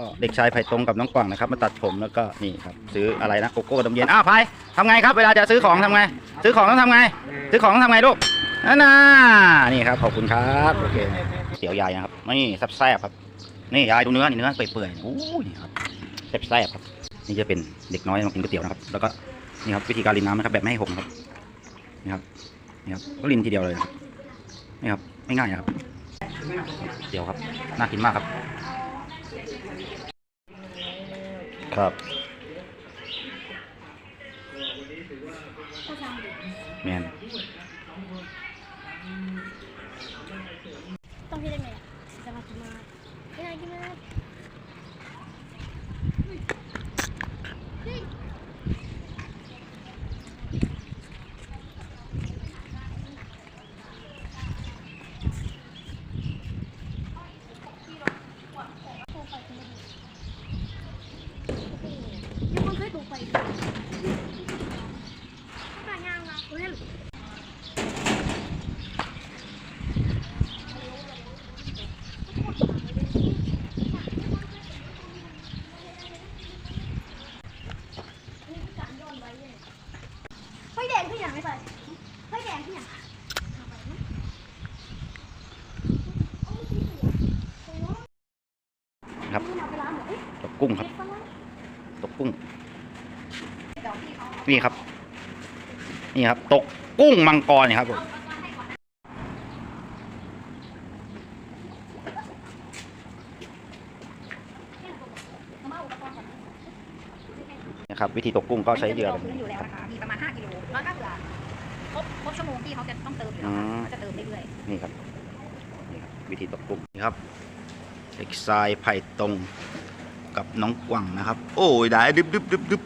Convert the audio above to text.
ก็เด็กชายไผ่ตรงกับน้องกว่างนะครับ มาตัดผมแล้วก็นี่ครับ ซื้ออะไรนะโกโก้กับนมเย็นอ้าวไผ่ทำไงครับเวลาจะซื้อของทำไง ซื้อของต้องทำไง ซื้อของต้องทำไงลูกนั่นน่ะนี่ครับขอบคุณครับโอเคเสียวยายนะครับนี่แซ่บๆครับ นี่ยายดูเนื้อนี่เนื้อเปื่อยๆโอ้ยนี่ครับแซ่บๆครับ นี่จะเป็นเด็กน้อยมากินก๋วยเตี๋ยวนะครับ แล้วก็นี่ครับวิธีการรินน้ำนะครับ แบบไม่ให้หกนะครับนี่ครับนี่ครับก็รินทีเดียวเลยนะครับนี่ครับไม่ง่ายนะครับเดี๋ยวครับน่ากินมากครับ ครับ แมนต้องพี่ได้ไงอะจะมากินมาไม่ได้กินมายังคนเคยตก ไม่แดงขึ้นอย่างไรไปไฟแดงขึ้นอย่างครับ ตกกุ้งครับ ตกกุ้ง นี่ครับ นี่ครับ ตกกุ้งมังกรนี่ครับผมนะครับ วิธีตกกุ้งก็ใช้เหยื่อแบบพื้นนี้อยู่แล้วนะคะมีประมาณ5กิโลแล้วถ้าเผื่อครบครบชั่วโมงที่เขาจะต้องเติมอยู่แล้วอืค่ะมเขาจะเติมเรื่อยนี่ครับนี่ครับ วิธีตกกุ้งนี่ครับเด็กทรายไผ่ตรงกับน้องกว่างนะครับ โอ้ยได้ดึบดึบดึบดึบ